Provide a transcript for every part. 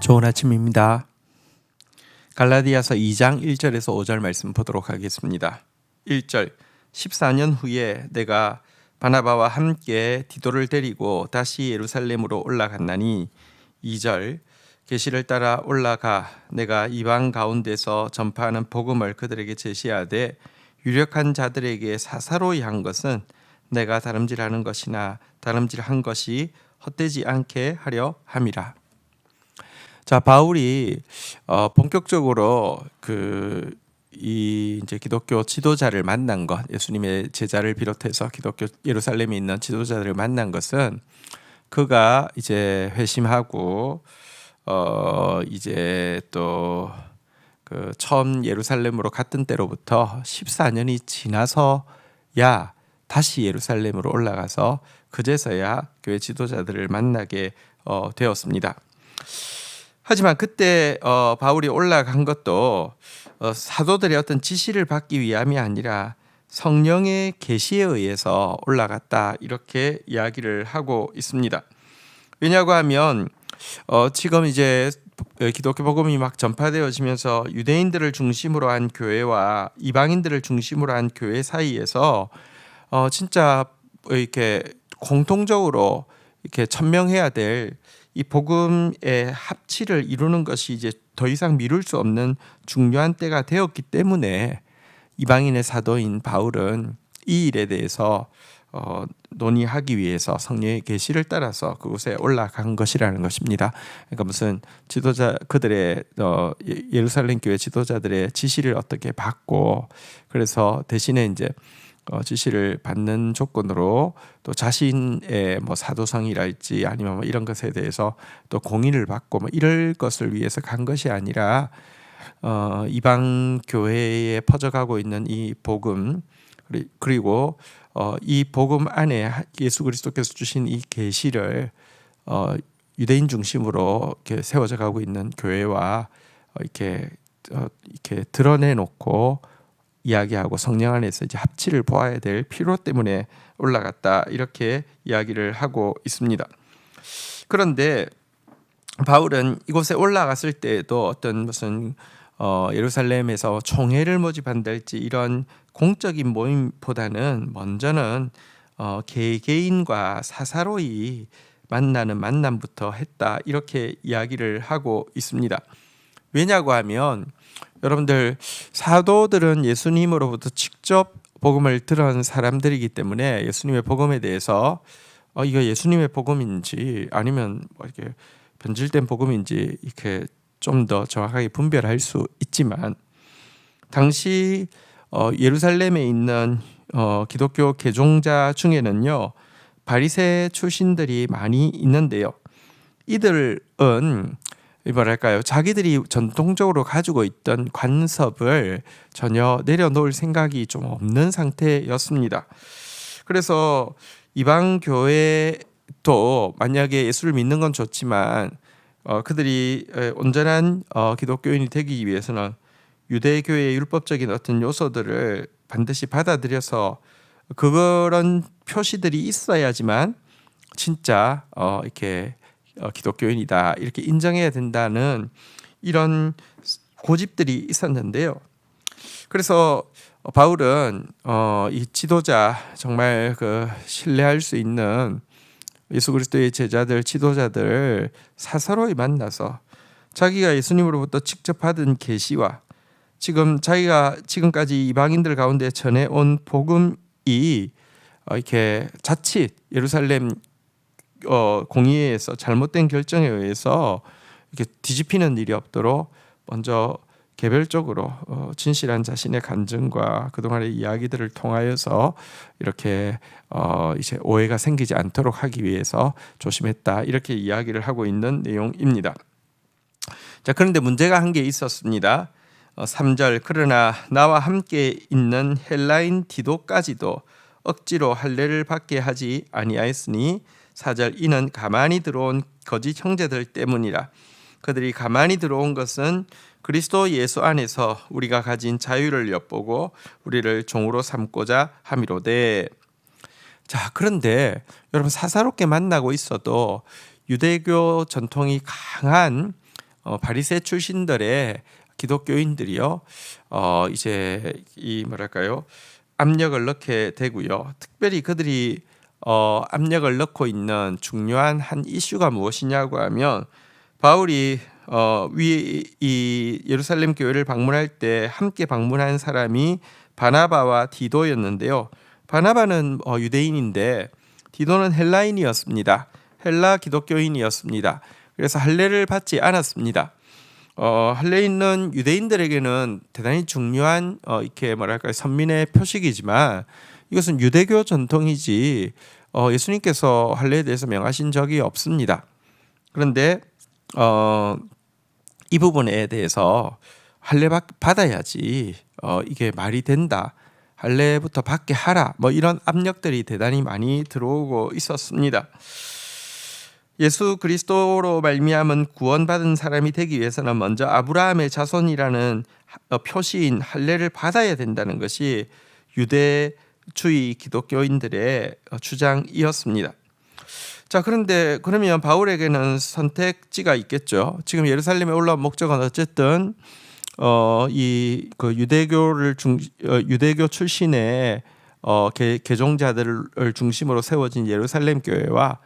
좋은 아침입니다. 갈라디아서 2장 1절에서 5절 말씀 보도록 하겠습니다. 1절 14년 후에 내가 바나바와 함께 디도를 데리고 다시 예루살렘으로 올라갔나니 2절 계시를 따라 올라가 내가 이방 가운데서 전파하는 복음을 그들에게 제시하되 유력한 자들에게 사사로이 한 것은 내가 다름질하는 것이나 다름질한 것이 헛되지 않게 하려 함이라. 자 바울이 어, 본격적으로 그 이 이제 기독교 지도자를 만난 것, 예수님의 제자를 비롯해서 기독교 예루살렘에 있는 지도자들을 만난 것은 그가 이제 회심하고 어 이제 또 그 처음 예루살렘으로 갔던 때로부터 14년이 지나서야 다시 예루살렘으로 올라가서 그제서야 교회 지도자들을 만나게 어, 되었습니다. 하지만 그때 어, 바울이 올라간 것도 어, 사도들의 어떤 지시를 받기 위함이 아니라 성령의 계시에 의해서 올라갔다 이렇게 이야기를 하고 있습니다. 왜냐고 하면 어, 지금 이제 기독교 복음이 막 전파되어지면서 유대인들을 중심으로 한 교회와 이방인들을 중심으로 한 교회 사이에서 어, 진짜 이렇게 공통적으로 이렇게 천명해야 될 이 복음의 합치를 이루는 것이 이제 더 이상 미룰 수 없는 중요한 때가 되었기 때문에 이방인의 사도인 바울은 이 일에 대해서 어, 논의하기 위해서 성령의 계시를 따라서 그곳에 올라간 것이라는 것입니다. 그러니까 무슨 지도자 그들의 어, 예, 예루살렘 교회 지도자들의 지시를 어떻게 받고 그래서 대신에 이제 어, 지시를 받는 조건으로 또 자신의 뭐 사도성이랄지 아니면 뭐 이런 것에 대해서 또 공인을 받고 뭐 이럴 것을 위해서 간 것이 아니라 어, 이방 교회에 퍼져가고 있는 이 복음 그리고 어, 이 복음 안에 예수 그리스도께서 주신 이 계시를 어, 유대인 중심으로 이렇게 세워져 가고 있는 교회와 어, 이렇게 어, 이렇게 드러내 놓고 이야기하고 성령 안에서 이제 합치를 보아야 될 필요 때문에 올라갔다 이렇게 이야기를 하고 있습니다. 그런데 바울은 이곳에 올라갔을 때에도 어떤 무슨 어, 예루살렘에서 총회를 모집한달지 이런 공적인 모임보다는 먼저는 어, 개개인과 사사로이 만나는 만남부터 했다 이렇게 이야기를 하고 있습니다. 왜냐고 하면 여러분들 사도들은 예수님으로부터 직접 복음을 들은 사람들이기 때문에 예수님의 복음에 대해서 어, 이거 예수님의 복음인지 아니면 뭐 이렇게 변질된 복음인지 이렇게 좀 더 정확하게 분별할 수 있지만 당시 어, 예루살렘에 있는 어, 기독교 개종자 중에는요 바리새 출신들이 많이 있는데요. 이들은 뭐랄까요 자기들이 전통적으로 가지고 있던 관습을 전혀 내려놓을 생각이 좀 없는 상태였습니다. 그래서 이방 교회도 만약에 예수를 믿는 건 좋지만 어, 그들이 온전한 어, 기독교인이 되기 위해서는 유대교의 율법적인 어떤 요소들을 반드시 받아들여서 그런 표시들이 있어야지만 진짜 어, 이렇게 어, 기독교인이다 이렇게 인정해야 된다는 이런 고집들이 있었는데요. 그래서 바울은 어, 이 지도자 정말 그 신뢰할 수 있는 예수 그리스도의 제자들 지도자들 사서로이 만나서 자기가 예수님으로부터 직접 받은 계시와 지금 자기가 지금까지 이방인들 가운데 전해 온 복음이 어, 이렇게 자칫 예루살렘 어, 공의회에서 잘못된 결정에 의해서 이렇게 뒤집히는 일이 없도록 먼저 개별적으로 어, 진실한 자신의 간증과 그동안의 이야기들을 통하여서 이렇게 어, 이제 오해가 생기지 않도록 하기 위해서 조심했다 이렇게 이야기를 하고 있는 내용입니다. 자 그런데 문제가 한 게 있었습니다. 어, 3절 그러나 나와 함께 있는 헬라인 디도까지도 억지로 할례를 받게 하지 아니하였으니 4절 이는 가만히 들어온 거짓 형제들 때문이라 그들이 가만히 들어온 것은 그리스도 예수 안에서 우리가 가진 자유를 엿보고 우리를 종으로 삼고자 함이로되 자 그런데 여러분 사사롭게 만나고 있어도 유대교 전통이 강한 어, 바리새 출신들의 기독교인들이요. 어, 이제 이 뭐랄까요? 압력을 넣게 되고요. 특별히 그들이 어, 압력을 넣고 있는 중요한 한 이슈가 무엇이냐고 하면 바울이 어, 위 이 예루살렘 교회를 방문할 때 함께 방문한 사람이 바나바와 디도였는데요. 바나바는 어, 유대인인데 디도는 헬라인이었습니다. 헬라 기독교인이었습니다. 그래서 할례를 받지 않았습니다. 어, 할례인은 유대인들에게는 대단히 중요한 어, 이렇게 뭐랄까 선민의 표식이지만 이것은 유대교 전통이지 어, 예수님께서 할례에 대해서 명하신 적이 없습니다. 그런데 어, 이 부분에 대해서 할례 받아야지 어, 이게 말이 된다. 할례부터 받게 하라. 뭐 이런 압력들이 대단히 많이 들어오고 있었습니다. 예수 그리스도로 말미암은 구원받은 사람이 되기 위해서는 먼저 아브라함의 자손이라는 어, 표시인 할례를 받아야 된다는 것이 유대 주의 기독교인들의 어, 주장이었습니다. 자 그런데 그러면 바울에게는 선택지가 있겠죠. 지금 예루살렘에 올라온 목적은 어쨌든 어, 이 그 유대교를 중 어, 유대교 출신의 어, 개, 개종자들을 중심으로 세워진 예루살렘 교회와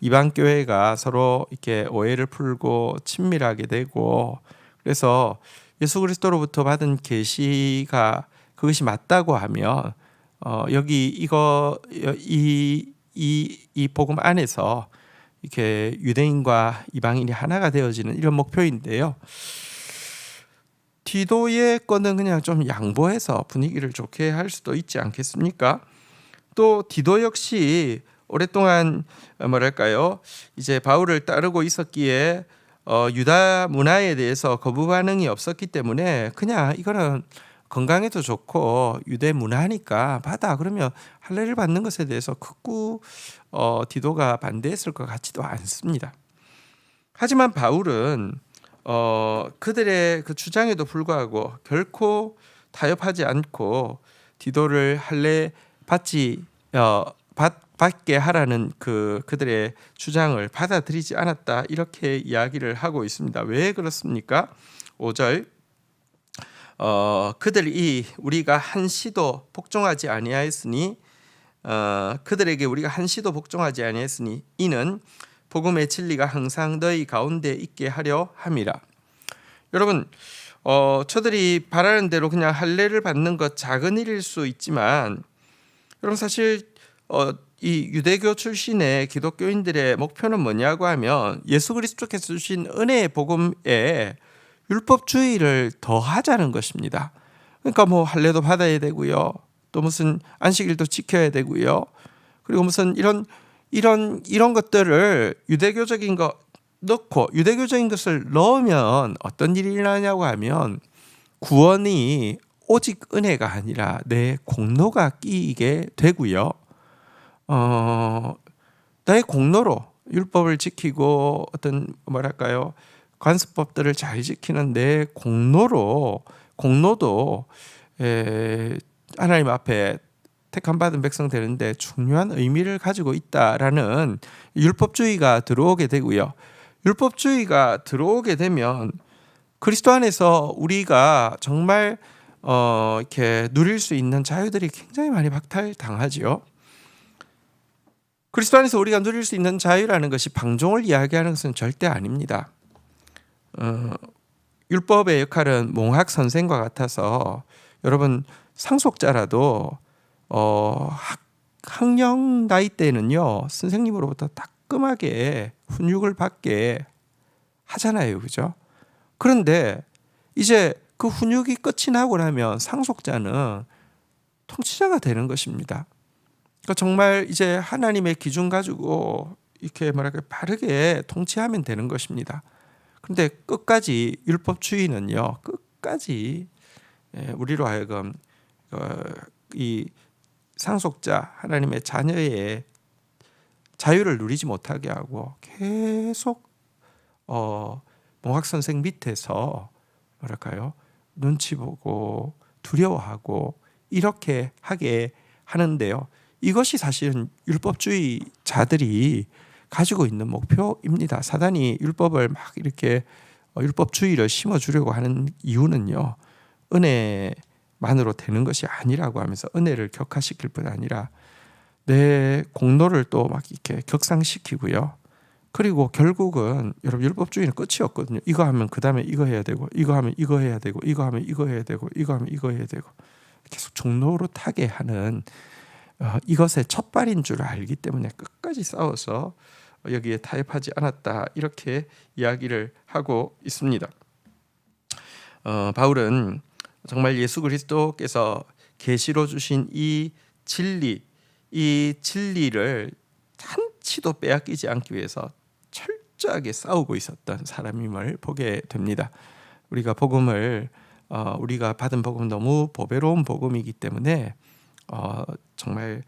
이방 교회가 서로 이렇게 오해를 풀고 친밀하게 되고 그래서 예수 그리스도로부터 받은 계시가 그것이 맞다고 하면 어, 여기 이거 이 이, 이 복음 안에서 이렇게 유대인과 이방인이 하나가 되어지는 이런 목표인데요. 디도의 거는 그냥 좀 양보해서 분위기를 좋게 할 수도 있지 않겠습니까? 또 디도 역시 오랫동안 뭐랄까요 이제 바울을 따르고 있었기에 어, 유다 문화에 대해서 거부 반응이 없었기 때문에 그냥 이거는 건강에도 좋고 유대 문화니까 받아 그러면 할례를 받는 것에 대해서 극구 어, 디도가 반대했을 것 같지도 않습니다. 하지만 바울은 어, 그들의 그 주장에도 불구하고 결코 타협하지 않고 디도를 할례 받지 어, 받, 받게 하라는 그 그들의 주장을 받아들이지 않았다 이렇게 이야기를 하고 있습니다. 왜 그렇습니까? 5절 어, 그들이 우리가 한시도 복종하지 아니하였으니 어, 그들에게 우리가 한시도 복종하지 아니하였으니 이는 복음의 진리가 항상 너희 가운데 있게 하려 함이라. 여러분, 어, 저들이 바라는 대로 그냥 할례를 받는 것 작은 일일 수 있지만, 여러분 사실 어, 이 유대교 출신의 기독교인들의 목표는 뭐냐고 하면 예수 그리스도께서 주신 은혜의 복음에 율법주의를 더 하자는 것입니다. 그러니까 뭐 할례도 받아야 되고요. 또 무슨 안식일도 지켜야 되고요. 그리고 무슨 이런 이런 이런 것들을 유대교적인 거 넣고 유대교적인 것을 넣으면 어떤 일이 일어나냐고 하면 구원이 오직 은혜가 아니라 내 공로가 끼이게 되고요. 어, 나의 공로로 율법을 지키고 어떤 뭐랄까요 관습법들을 잘 지키는 내 공로로 공로도 에, 하나님 앞에 택함 받은 백성 되는데 중요한 의미를 가지고 있다라는 율법주의가 들어오게 되고요. 율법주의가 들어오게 되면 그리스도 안에서 우리가 정말 어, 이렇게 누릴 수 있는 자유들이 굉장히 많이 박탈당하지요. 그리스도 안에서 우리가 누릴 수 있는 자유라는 것이 방종을 이야기하는 것은 절대 아닙니다. 어, 율법의 역할은 몽학 선생과 같아서 여러분 상속자라도 어, 학, 학령 나이 때는요 선생님으로부터 따끔하게 훈육을 받게 하잖아요, 그죠? 그런데 이제 그 훈육이 끝이 나고 나면 상속자는 통치자가 되는 것입니다. 그러니까 정말 이제 하나님의 기준 가지고 이렇게 뭐랄까 바르게 통치하면 되는 것입니다. 그런데 끝까지 율법주의는요, 끝까지 예, 우리로 하여금 어, 이 상속자 하나님의 자녀의 자유를 누리지 못하게 하고 계속 어, 몽학 선생 밑에서 뭐랄까요 눈치 보고 두려워하고 이렇게 하게 하는데요. 이것이 사실은 율법주의자들이 가지고 있는 목표입니다. 사단이 율법을 막 이렇게 어, 율법주의를 심어주려고 하는 이유는요 은혜만으로 되는 것이 아니라고 하면서 은혜를 격화시킬 뿐 아니라 내 공로를 또 막 이렇게 격상시키고요. 그리고 결국은 여러분 율법주의는 끝이 없거든요. 이거 하면 그 다음에 이거 해야 되고, 이거 하면 이거 해야 되고, 이거 하면 이거 해야 되고, 이거 하면 이거 해야 되고, 계속 종로로 타게 하는 어, 이것의 첫발인 줄 알기 때문에 끝까지 싸워서 여기에 타협하지 않았다 이렇게 이야기를 하고 있습니다. 어, 바울은 정말 예수 그리스도께서 계시로 주신 이 진리, 이 진리를 한 치도 빼앗기지 않기 위해서 철저하게 싸우고 있었던 사람임을 보게 됩니다. 우리가 복음을 어, 우리가 받은 복음 너무 보배로운 복음이기 때문에 어, 정말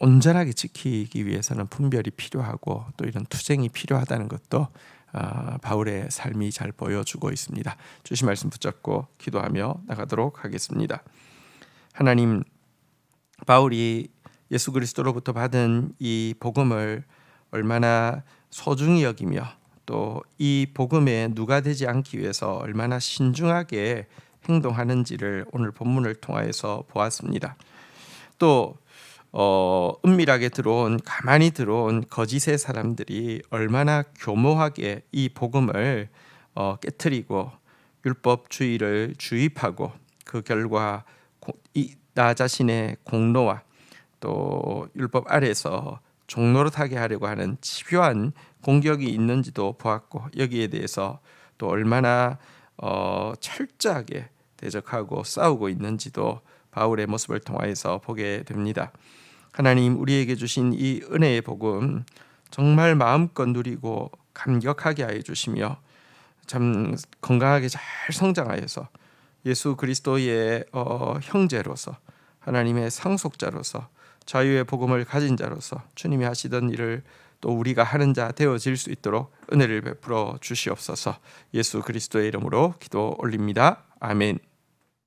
온전하게 지키기 위해서는 분별이 필요하고 또 이런 투쟁이 필요하다는 것도 어, 바울의 삶이 잘 보여주고 있습니다. 주신 말씀 붙잡고 기도하며 나가도록 하겠습니다. 하나님 바울이 예수 그리스도로부터 받은 이 복음을 얼마나 소중히 여기며 또 이 복음에 누가 되지 않기 위해서 얼마나 신중하게 행동하는지를 오늘 본문을 통하여서 보았습니다. 또 어, 은밀하게 들어온 가만히 들어온 거짓의 사람들이 얼마나 교모하게 이 복음을 어, 깨뜨리고 율법주의를 주입하고 그 결과 고, 이, 나 자신의 공로와 또 율법 아래서 종노릇하게 하려고 하는 집요한 공격이 있는지도 보았고 여기에 대해서 또 얼마나 어, 철저하게 대적하고 싸우고 있는지도 바울의 모습을 통하여서 보게 됩니다. 하나님 우리에게 주신 이 은혜의 복음 정말 마음껏 누리고 감격하게 하여 주시며 참 건강하게 잘 성장하여서 예수 그리스도의 어, 형제로서 하나님의 상속자로서 자유의 복음을 가진 자로서 주님이 하시던 일을 또 우리가 하는 자 되어질 수 있도록 은혜를 베풀어 주시옵소서. 예수 그리스도의 이름으로 기도 올립니다. 아멘.